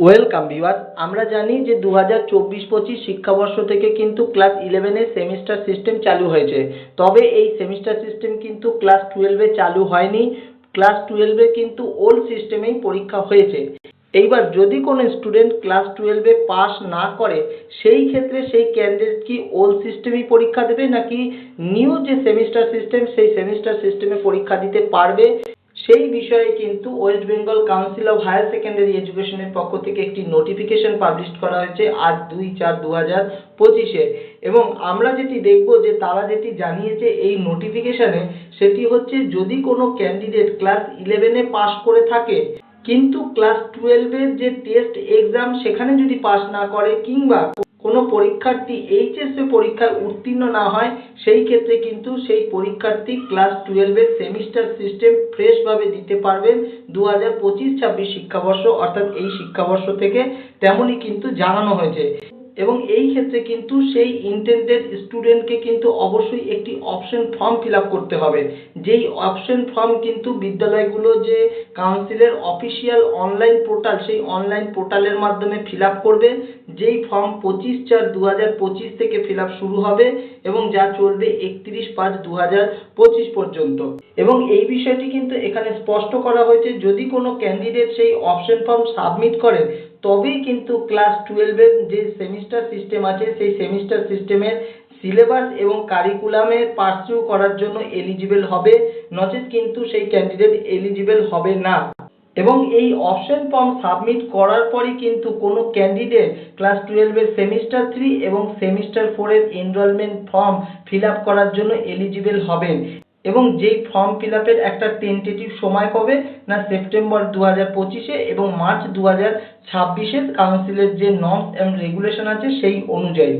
Welcome viewers, আমরা জানি যে দু হাজার চব্বিশ পঁচিশ শিক্ষাবর্ষ থেকে কিন্তু ক্লাস ইলেভেনের সেমিস্টার সিস্টেম চালু হয়েছে। তবে এই সেমিস্টার সিস্টেম কিন্তু ক্লাস টুয়েলভে চালু হয়নি। ক্লাস টুয়েলভে কিন্তু ওল্ড সিস্টেমেই পরীক্ষা হয়েছে। এইবার যদি কোনো স্টুডেন্ট ক্লাস টুয়েলভে পাস না করে, সেই ক্ষেত্রে সেই ক্যান্ডিডেট কি ওল্ড সিস্টেমেই পরীক্ষা দেবে নাকি নিউ যে সেমিস্টার সিস্টেম, সেই সেমিস্টার সিস্টেমে পরীক্ষা দিতে পারবে? সেই বিষয়ে কিন্তু west Bengal council of higher secondary এডুকেশনের পক্ষ থেকে একটি নোটিফিকেশন পাবলিশ করা হয়েছে আজ দুই চার দু হাজার পঁচিশে। এবং আমরা যেটি দেখব যে তারা যেটি জানিয়েছে এই নোটিফিকেশনে সেটি হচ্ছে যদি কোনো ক্যান্ডিডেট ক্লাস ইলেভেনে পাস করে থাকে, কিন্তু ক্লাস টুয়েলভের যে টেস্ট এক্সাম সেখানে যদি পাস না করে কিংবা কোনো পরীক্ষার্থী এইচএসএ পরীক্ষায় উত্তীর্ণ না হয়, সেই ক্ষেত্রে কিন্তু সেই পরীক্ষার্থী ক্লাস টুয়েলভের সেমিস্টার সিস্টেম ফ্রেশভাবে দিতে পারবেন দু হাজার পঁচিশ ছাব্বিশ শিক্ষাবর্ষ, অর্থাৎ এই শিক্ষাবর্ষ থেকে তেমনই কিন্তু জানানো হয়েছে। এবং এই ক্ষেত্রে কিন্তু সেই ইন্টেন্ডেড স্টুডেন্টকে কিন্তু অবশ্যই একটি অপশন ফর্ম ফিল করতে হবে। যেই অপশন ফর্ম কিন্তু বিদ্যালয়গুলো যে কাউন্সিলের অফিসিয়াল অনলাইন পোর্টাল সেই অনলাইন পোর্টালের মাধ্যমে ফিল করবে। যেই ফর্ম পঁচিশ চার দু থেকে ফিল শুরু হবে এবং যা চলবে একত্রিশ পাঁচ দু পঁচিশ পর্যন্ত। এবং এই বিষয়টি কিন্তু এখানে স্পষ্ট করা হয়েছে, যদি কোনো ক্যান্ডিডেট সেই অপশন ফর্ম সাবমিট করে তবেই কিন্তু ক্লাস টুয়েলভের যে সেমিস্টার সিস্টেম আছে, সেই সেমিস্টার সিস্টেমের সিলেবাস এবং কারিকুলামের পার্সিউ করার জন্য এলিজিবল হবে। নচেত কিন্তু সেই ক্যান্ডিডেট এলিজিবল হবে না। এবং এই অপশন ফর্ম সাবমিট করার পরই কিন্তু কোনো ক্যান্ডিডেট ক্লাস টুয়েলভের সেমিস্টার থ্রি এবং সেমিস্টার ফোরের এনরোলমেন্ট ফর্ম ফিল আপ করার জন্য এলিজিবল হবেন। এবং যেই ফর্ম ফিল আপের একটা টেন্টেটিভ সময় কবে না সেপ্টেম্বর দু হাজার পঁচিশে এবং মার্চ দু হাজার ছাব্বিশে কাউন্সিলের যে নর্মস অ্যান্ড রেগুলেশন আছে সেই অনুযায়ী।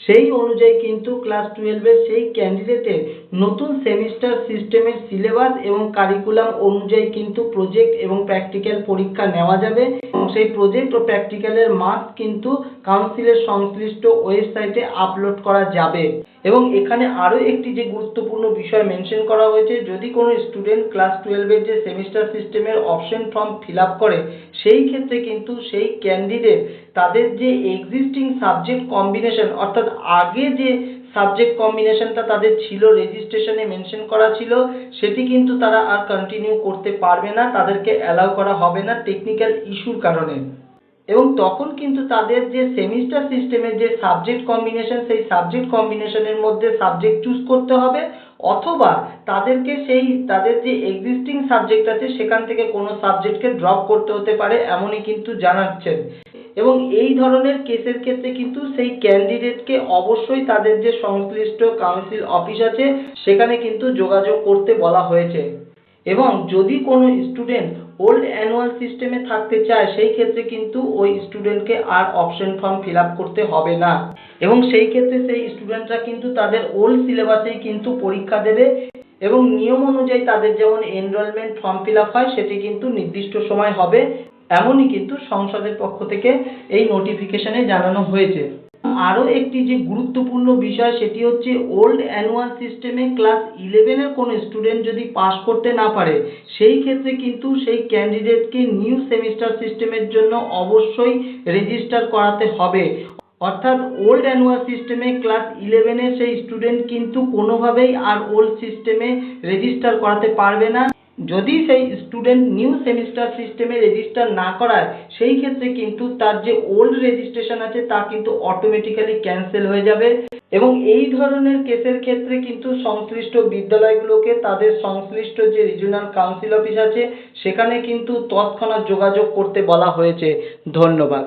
সেই অনুযায়ী কিন্তু ক্লাস টুয়েলভের সেই ক্যান্ডিডেটের নতুন সেমিস্টার সিস্টেমের সিলেবাস এবং কারিকুলাম অনুযায়ী কিন্তু প্রজেক্ট এবং প্র্যাকটিক্যাল পরীক্ষা নেওয়া যাবে। এবং সেই প্রজেক্ট ও প্র্যাকটিক্যালের মার্কস কিন্তু কাউন্সিলের সংশ্লিষ্ট ওয়েবসাইটে আপলোড করা যাবে। এবং এখানে আরও একটি যে গুরুত্বপূর্ণ বিষয় মেনশন করা হয়েছে, যদি কোনো স্টুডেন্ট ক্লাস টুয়েলভের যে সেমিস্টার সিস্টেমের অপশন ফর্ম ফিল আপ করে, সেই ক্ষেত্রে কিন্তু সেই ক্যান্ডিডেট তাদের যে এক্সিস্টিং সাবজেক্ট কম্বিনেশন অর্থাৎ আগে যে সাবজেক্ট কম্বিনেশনটা তাদের ছিল রেজিস্ট্রেশনে মেনশন করা ছিল, সেটি কিন্তু তারা আর কন্টিনিউ করতে পারবে না, তাদেরকে অ্যালাউ করা হবে না টেকনিক্যাল ইস্যুর কারণে। এবং তখন কিন্তু তাদের যে সেমিস্টার সিস্টেমের যে সাবজেক্ট কম্বিনেশন সেই সাবজেক্ট কম্বিনেশনের মধ্যে সাবজেক্ট চুজ করতে হবে অথবা তাদেরকে সেই, তাদের যে এক্সিস্টিং সাবজেক্ট আছে, সেখান থেকে কোনো সাবজেক্টকে ড্রপ করতে হতে পারে, এমনই কিন্তু জানাচ্ছেন। এবং এই ধরনের কেসের ক্ষেত্রে কিন্তু সেই ক্যান্ডিডেটকে অবশ্যই তাদের যে সংশ্লিষ্ট কাউন্সিল অফিস আছে, সেখানে কিন্তু যোগাযোগ করতে বলা হয়েছে। এবং যদি কোনো স্টুডেন্ট ওল্ড অ্যানুয়াল সিস্টেমে থাকতে চায়, সেই ক্ষেত্রে কিন্তু ওই স্টুডেন্টকে আর অপশন ফর্ম ফিল করতে হবে না। এবং সেই ক্ষেত্রে সেই স্টুডেন্টরা কিন্তু তাদের ওল্ড সিলেবাসেই কিন্তু পরীক্ষা দেবে এবং নিয়ম অনুযায়ী তাদের যেমন এনরোলমেন্ট ফর্ম ফিল হয়, সেটি কিন্তু নির্দিষ্ট সময় হবে। এমনই কিন্তু সংসদের পক্ষ থেকে এই নোটিফিকেশনে জানানো হয়েছে। আরও একটি যে গুরুত্বপূর্ণ বিষয় সেটি হচ্ছে ওল্ড অ্যানুয়াল সিস্টেমে ক্লাস ইলেভেনের কোনো স্টুডেন্ট যদি পাস করতে না পারে, সেই ক্ষেত্রে কিন্তু সেই ক্যান্ডিডেটকে নিউ সেমিস্টার সিস্টেমের জন্য অবশ্যই রেজিস্টার করাতে হবে। অর্থাৎ ওল্ড অ্যানুয়াল সিস্টেমে ক্লাস ইলেভেনের সেই স্টুডেন্ট কিন্তু কোনোভাবেই আর ওল্ড সিস্টেমে রেজিস্টার করাতে পারবে না। যদি সেই স্টুডেন্ট নিউ সেমিস্টার সিস্টেমে রেজিস্টার না করায়, সেই ক্ষেত্রে কিন্তু তার যে ওল্ড রেজিস্ট্রেশন আছে তা কিন্তু অটোমেটিক্যালি ক্যান্সেল হয়ে যাবে। এবং এই ধরনের কেসের ক্ষেত্রে কিন্তু সংশ্লিষ্ট বিদ্যালয়গুলোকে তাদের সংশ্লিষ্ট যে রিজিওনাল কাউন্সিল অফিস আছে, সেখানে কিন্তু তৎক্ষণাৎ যোগাযোগ করতে বলা হয়েছে। ধন্যবাদ।